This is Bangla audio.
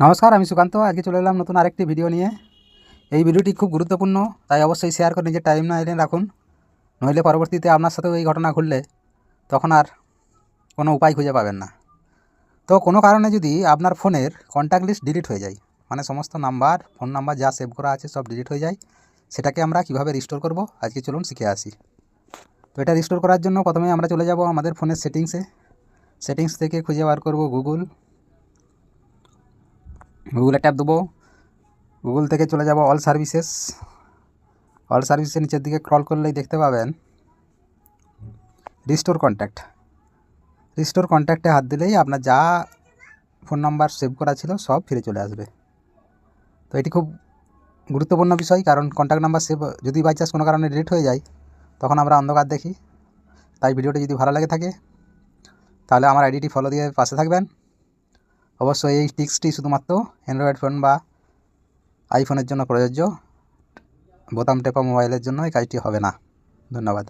নমস্কার, আমি সুকান্ত। আজকে চলে এলাম নতুন আরেকটি ভিডিও নিয়ে। এই ভিডিওটি খুব গুরুত্বপূর্ণ, তাই অবশ্যই শেয়ার করে নিজের টাইম না এনে রাখুন। নইলে পরবর্তীতে আপনার সাথেও এই ঘটনা ঘটলে তখন আর কোনো উপায় খুঁজে পাবেন না। তো কোনো কারণে যদি আপনার ফোনের কন্ট্যাক্ট লিস্ট ডিলিট হয়ে যায় মানে সমস্ত নাম্বার ফোন নাম্বার যা সেভ করা আছে সব ডিলিট হয়ে যায়, সেটাকে আমরা কীভাবে রিস্টোর করব? আজকে চলুন শিখে আসি। তো এটা রিস্টোর করার জন্য প্রথমে আমরা চলে যাব আমাদের ফোনের সেটিংসে সেটিংস থেকে খুঁজে বার করব গুগল গুগলে ট্যাপ দেবো। গুগল থেকে চলে যাব অল সার্ভিসেস অল সার্ভিসের নিচের দিকে ক্রল করলেই দেখতে পাবেন। রিস্টোর কন্ট্যাক্ট রিস্টোর কন্ট্যাক্টে হাত দিলেই আপনার যা ফোন নাম্বার সেভ করা ছিল সব ফিরে চলে আসবে। তো এটি খুব গুরুত্বপূর্ণ বিষয় কারণ কন্ট্যাক্ট নাম্বার সেভ যদি বাই চান্স কোনো কারণে ডিলিট হয়ে যায়, তখন আমরা অন্ধকার দেখি। তাই ভিডিওটি যদি ভালো লাগে থাকে, তাহলে আমার আইডিটি ফলো দিয়ে পাশে থাকবেন। অবশ্যই এই টিক্সটি শুধুমাত্র অ্যান্ড্রয়েড ফোন বা আইফোনের জন্য প্রযোজ্য। বোতাম টেপা মোবাইলের জন্য এই কাজটি হবে না। ধন্যবাদ।